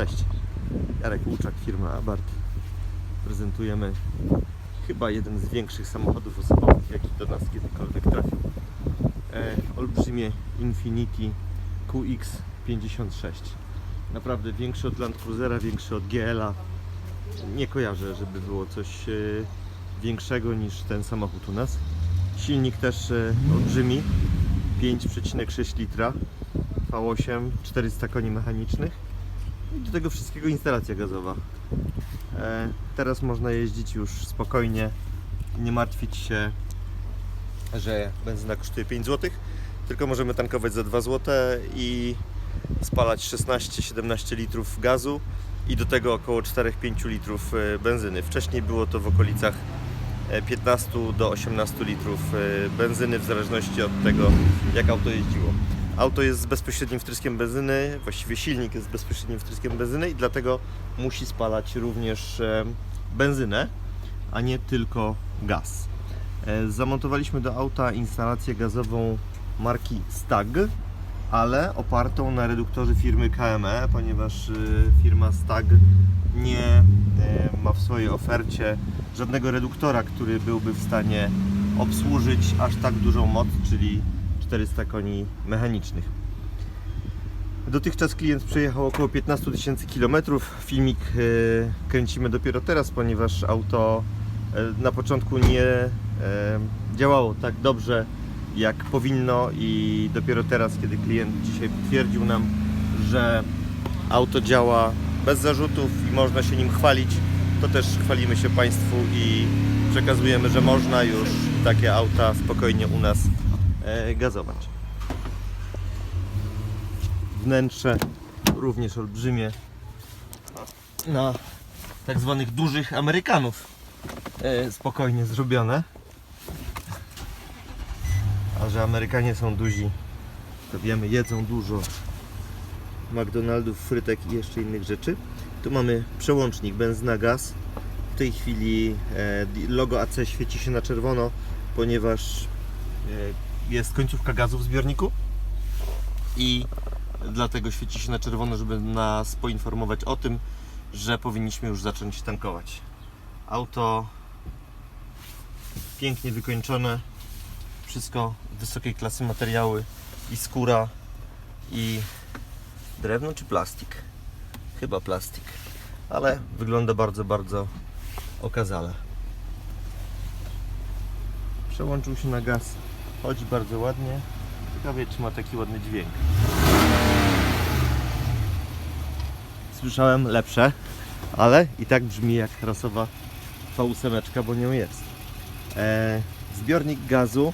Cześć, Jarek Łuczak, firma Abarth. Prezentujemy chyba jeden z większych samochodów osobowych, jaki do nas kiedykolwiek trafił. E, olbrzymie Infiniti QX56. Naprawdę większy od Land Cruisera, większy od GL-a. Nie kojarzę, żeby było coś e, większego niż ten samochód u nas. Silnik też e, olbrzymi, 5,6 litra, V8, 400 koni mechanicznych. I do tego wszystkiego instalacja gazowa. E, teraz można jeździć już spokojnie, nie martwić się, że benzyna kosztuje 5 zł, tylko możemy tankować za 2 zł i spalać 16-17 litrów gazu i do tego około 4-5 litrów e, benzyny. Wcześniej było to w okolicach e, 15 do 18 litrów e, benzyny w zależności od tego jak auto jeździło. Auto jest z bezpośrednim wtryskiem benzyny, właściwie silnik jest z bezpośrednim wtryskiem benzyny i dlatego musi spalać również e, benzynę, a nie tylko gaz. E, Zamontowaliśmy do auta instalację gazową marki Stag, ale opartą na reduktorze firmy KME, ponieważ y, firma Stag nie e, ma w swojej ofercie żadnego reduktora, który byłby w stanie obsłużyć aż tak dużą moc, czyli 400 koni mechanicznych. Dotychczas klient przejechał około 15 tysięcy kilometrów. Filmik e, kręcimy dopiero teraz, ponieważ auto e, na początku nie e, działało tak dobrze jak powinno i dopiero teraz, kiedy klient dzisiaj potwierdził nam, że auto działa bez zarzutów i można się nim chwalić, to też chwalimy się Państwu i przekazujemy, że można już takie auta spokojnie u nas gazować. Wnętrze również olbrzymie na tak zwanych dużych Amerykanów e, spokojnie zrobione. A że Amerykanie są duzi, to wiemy, jedzą dużo McDonaldów, frytek i jeszcze innych rzeczy. Tu mamy przełącznik benzyna gaz. W tej chwili e, logo AC świeci się na czerwono, ponieważ e, jest końcówka gazu w zbiorniku i dlatego świeci się na czerwono, żeby nas poinformować o tym, że powinniśmy już zacząć tankować. Auto pięknie wykończone, wszystko wysokiej klasy materiały i skóra i drewno czy plastik? Chyba plastik, ale wygląda bardzo, bardzo okazale. Przełączył się na gaz, chodzi bardzo ładnie. Ciekawie czy ma taki ładny dźwięk. Słyszałem lepsze, ale i tak brzmi jak rasowa V8, bo nią jest. E, zbiornik gazu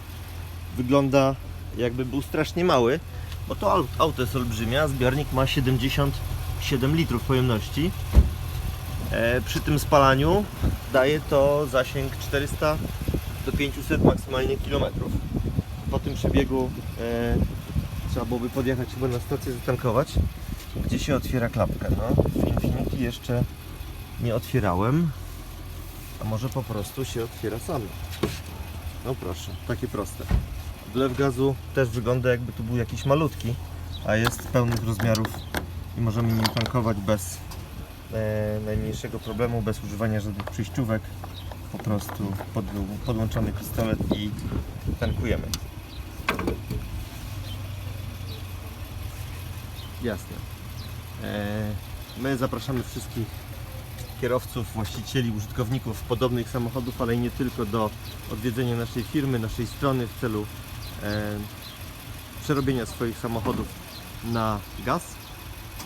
wygląda jakby był strasznie mały, bo to au- auto jest olbrzymie, a zbiornik ma 77 litrów pojemności. E, przy tym spalaniu daje to zasięg 400 do 500 maksymalnie kilometrów. Po tym przebiegu e, trzeba byłoby podjechać chyba na stację zatankować, gdzie się otwiera klapka. No, Infinity jeszcze nie otwierałem, a może po prostu się otwiera sam. No proszę, takie proste. Wlew gazu też wygląda jakby tu był jakiś malutki, a jest pełnych rozmiarów i możemy nim tankować bez e, najmniejszego problemu, bez używania żadnych przejściówek. Po prostu pod, podłączamy pistolet i tankujemy. Jasne. E, my zapraszamy wszystkich kierowców, właścicieli, użytkowników podobnych samochodów, ale i nie tylko do odwiedzenia naszej firmy, naszej strony w celu e, przerobienia swoich samochodów na gaz,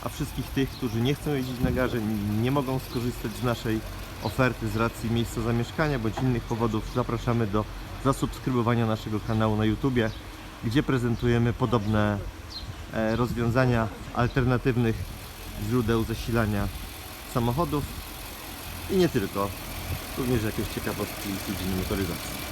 a wszystkich tych, którzy nie chcą jeździć na gazie, nie mogą skorzystać z naszej oferty z racji miejsca zamieszkania bądź innych powodów, zapraszamy do zasubskrybowania naszego kanału na YouTubie, gdzie prezentujemy podobne rozwiązania alternatywnych źródeł zasilania samochodów i nie tylko, również jakieś ciekawostki z dziedziny motoryzacji.